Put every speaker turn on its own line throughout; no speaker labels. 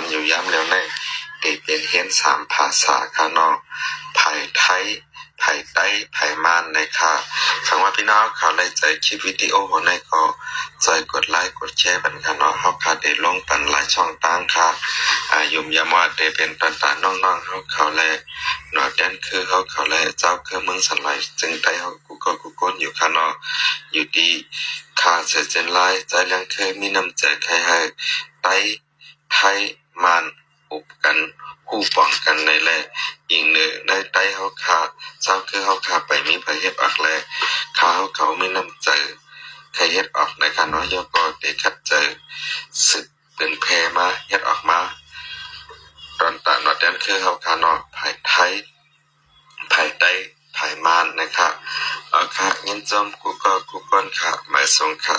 นอยู่ย้ำแล้วในเด็กเป็นเฮียนสามภาษาค่ะนาะไผ่ไทยไผ่ใต้ไผ่มานเลยค่ะสังว่าพี่น้องเขาเลยใจคลิปวิดีโอหัวในก็ใจกดไลค์กดแชร์บันค่ะนาะเขาค่ะได้ลงปันหลายช่องต่างค่ะอายุมยามว่าได้เป็นตันตาน้องๆเขาเขาเลยหนอดแดนคือเขาเขาเลยเจ้าคือเมืองสันไหลจึงได้เขากูก็กูก้นอยู่ค่ะนาะอยู่ดีข้าเสียเจนไลใจเลี้ยงเคยมีน้ำใจใครให้ไต้ไทย มานอุบกันหูป้องกันในแลอีกเนื้อในไต้เขาขาเจ้าคือเขาขาไปมีไประเทศอักแลข้าเขาเขาไม่น้ำใจใครเฮ็ดออกในการน้อยยกก็เด็คัดเจอสึกเป็นแพมาเฮ็ดออกมาตอนตะนอดแดนคือเขาคานอภายไทยภายใต้ภายมานนะครับเอาค่ะยินจมกูก็กูก้อนค่ะหมายส่งค่ะ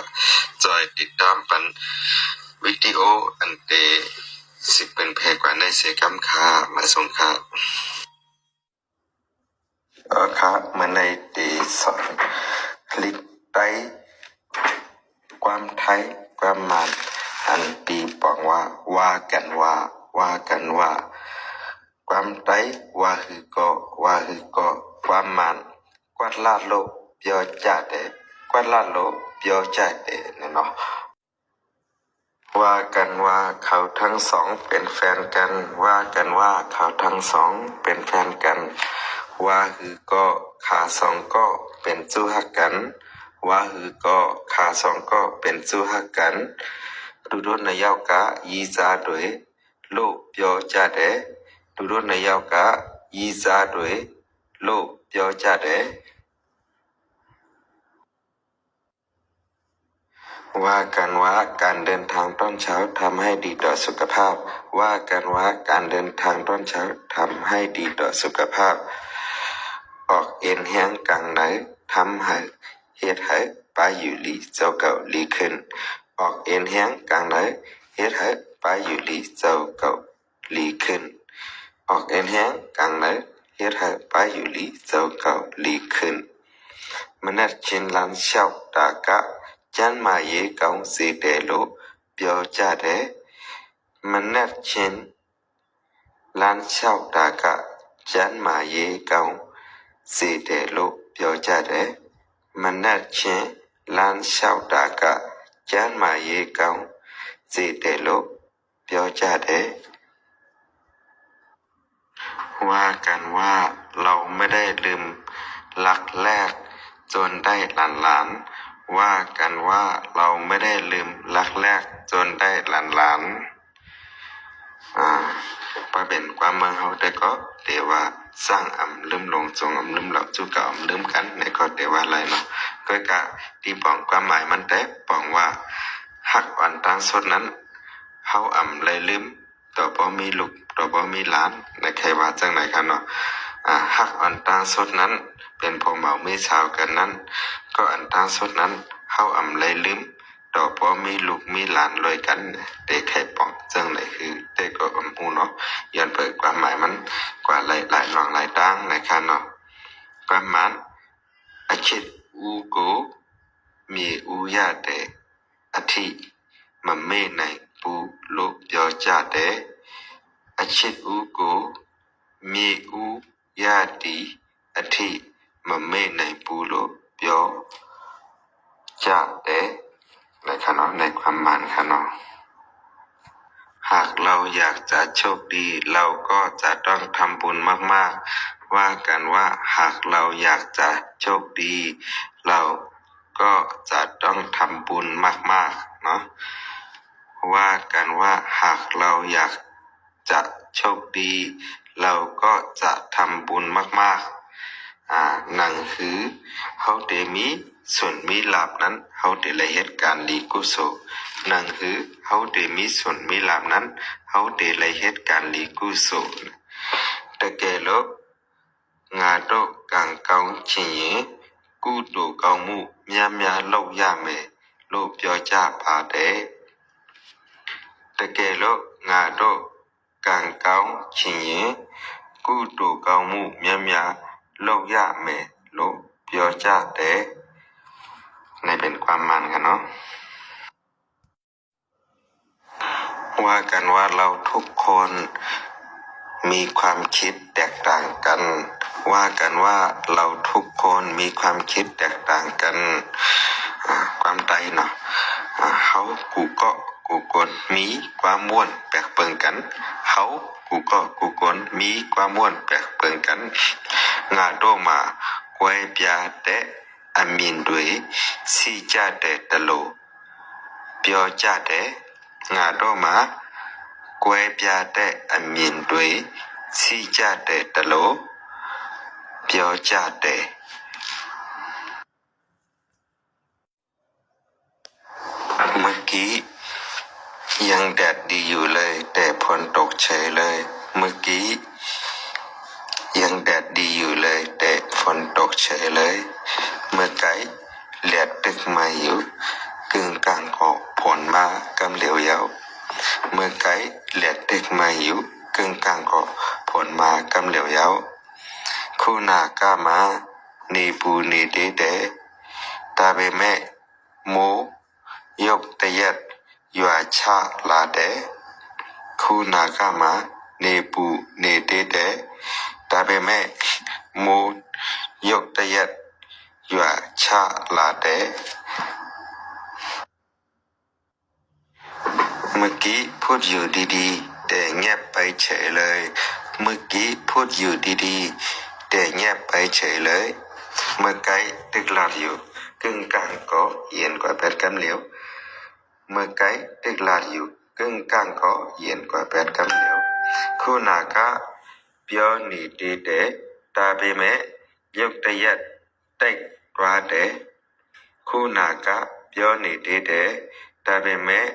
จอยติดตามปันวิดีโออันเต สิเป็นเพกว่าในเสกรรมค่ะหมายสงค่ะเออคะเหมือนในตีสอนคลิกใต้ความไทยความมานอันตีปองว่าว่ากันว่าว่ากันว่า ความไตว่าฮือก็ว่าฮือก็ความมันกวาดลาดโลเปียวจัดเดกวาดลาดโลเปียวจัดเดเนาะ ว่ากันว่าเขาทั้งสองเป็นแฟนกัน ว่ากันว่าเขาทั้งสองเป็นแฟนกัน ว่าหือก็ขาสองก็เป็นจู้หักกัน ว่าหือก็ขาสองก็เป็นจู้หักกัน ดูดนในยาวกะยีจาด้วยโลกเปียวจาเดดูดนในยาวกะยีจาด้วยโลกเปียวจาเด ว่ากันว่าการเดินทางตอนเช้าทำให้ดีต่อสุขภาพ ว่ากันว่าการเดินทางตอนเช้าทำให้ดีต่อสุขภาพ ออกเอ็นแห้งกลางไหนทำให้เฮ็ดให้ปลาอยู่ลีเจ้าเก่าลีขึ้น ออกเอ็นแห้งกลางไหนเฮ็ดให้ปลาอยู่ลีเจ้าเก่าลีขึ้น ออกเอ็นแห้งกลางไหนเฮ็ดให้ปลาอยู่ลีเจ้าเก่าลีขึ้นมันนัดเชนลันเช่าตากะ ကျမ်းမာရေးကောင်းစေတယ်လို့ပြောကြတယ်မနက်ချင်းလမ်းလျှောက်တာကကျမ်းမာရေးကောင်းစေတယ်လို့ပြောကြတယ်မနက်ချင်းလမ်းလျှောက်တာကကျမ်းမာရေးကောင်းစေတယ်လို့ပြောကြတယ် ว่ากันว่าเราไม่ได้ลืมหลักแรก จนได้หลานหลานๆ ว่ากันว่าเราไม่ได้ลืมหลักแรกจนได้หลานหลานอ่าปะเป็นความเมืองเขาแต่ก็เดี๋ยวว่าสร้างอำลืมลงจงอำลืมเหล่าจู่เก่าอำลืมกันในก็เดี๋ยวว่าอะไรเนาะก็กะที่ปองความหมายมันแต่ปองว่าหักอ่อนตางสดนั้นเฮาอ่ำเลยลืมต่อบ่มีลูกต่อบ่มีหลานในใครว่าจังไหนครับเนาะ อาหักอันตาสดนั้น เป็นพอเมาไม่สาวกันนั้น ก็อันตาสดนั้นเข้าอ่ำเลยลืมต่อพอมีลูกมีหลานรวยกันเด็กไข่ปองเจ้าไหนคือเด็กก็อ่ำหูเนาะย้อนเปิดความหมายมันกว่าหลายหลายหลองหลายดังนะคะเนาะความหมายอาชิตอูโกมีอูยาเดอธิมัมเม่ในปูโลยอจาเดอาชิตอูโกมีอู ရတဲ့အထိမမေ့နိုင်ဘူးလို့ပြောကြတယ်นะครับเนาะในความหมายครับเนาะ หากเราอยากจะโชคดี เราก็จะต้องทำบุญมากๆ ว่ากันว่าหากเราอยากจะโชคดี เราก็จะต้องทำบุญมากๆเนาะว่ากันว่าหากเราอยากจะ โชคดี เราก็จะทำบุญมากๆ อ่าหนังคือเฮาเดมีส่วนมีลาบนั้นเฮาเดเลยเหตุการณ์ดีกุศลหนังคือเฮาเดมีส่วนมีลาบนั้นเฮาเดเลยเหตุการณ์ดีกุศลတကယ်လို့ငါတို့ကံကောင်းချင်ရင်ကုသိုလ်ကောင်းမှုများများလုပ်ရမယ်လို့ပြောကြပါတယ်တကယ်လို့ငါတို့ ကံကောင်းချင်ရင်ကုသိုလ်ကောင်းမှုများများလုပ်ရမယ်လို့ပြောကြတယ်ในเป็นความมันกันเนาะ ว่ากันว่าเราทุกคนมีความคิดแตกต่างกัน ว่ากันว่าเราทุกคนมีความคิดแตกต่างกันอ่าความใดเนาะอ่าเขากูก็ của cuốn Mỹ qua muôn bẹc bừng cánh. Hấu của cọ của cuốn Mỹ qua muôn bẹc bừng cánh. Ngà đô mà quay bia âm amin đuối si cha đế tà lộ bia cha đế ngà đô mà quay bia âm amin đuối si cha đế tà lộ bia cha đế. Mới ký ยังแดดดีอยู่เลย แต่ฝนตกเฉยเลย เมื่อกี้ ยังแดดดีอยู่เลย แต่ฝนตกเฉยเลย เมื่อไก่แหลดตึกมาอยู่กึ่งกลางก็ผลมากำเหลียวยาวเมื่อไก่แหลดตึกมาอยู่กึ่งกลางก็ผลมากำเหลียวยาวคู่นาก้ามานีปูนีเดเดตาเบแม่โมยกตะยัด ရွာချလာတဲ့ခုနာကမှာနေပူနေတေးတဲ့ဒါပေမဲ့မိုးရုပ်တရက်ရွာချလာတဲ့ เมื่อกี้พูดอยู่ดีๆ แต่เงียบไปเฉยเลย เมื่อกี้พูดอยู่ดีๆ แต่เงียบไปเฉยเลย เมื่อไกลตึกหลับอยู่กึ่งกลางก็เย็นกว่าแปดกำเหลียว mơ cái đích là dù cưng càng có diện quả bẹt cầm nếu khu nà cá biểu nì đi đế ta bê mẹ dục tây yết tách ra đế khu nà cá biểu nì đi đế ta bê mẹ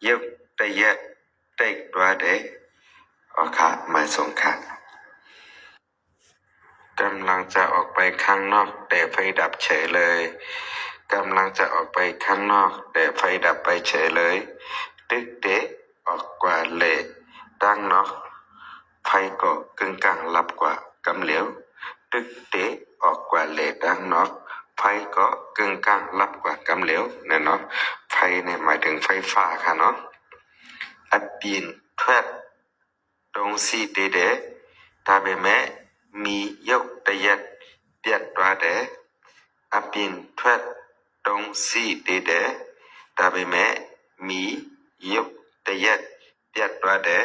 dục tây yết tách ra đế ở khả mà sống khả กำลังจะออกไปข้างนอกแต่ไฟดับเฉยเลย กำลังจะออกไปข้างนอก แต่ไฟดับไปเฉยเลยตึกเดะออกกว่าเละดังนาะไฟก็กึ่งกลางรับกว่ากำเหลียวตึกเดะออกกว่าเละดังนาะไฟก็กึ่งกลางรับกว่ากำเหลวเนี่ยเนาะไฟเนี่ยหมายถึงไฟฟ้าค่ะเนาะอัดปีนทวดตรงซีเดเดตาเบแมมียกแตะยัดเปียดตัวเดอัดปีนทวด တုံးစီတည်တယ်ဒါပေမဲ့မီရုပ်တရက်ပြတ်သွားတယ်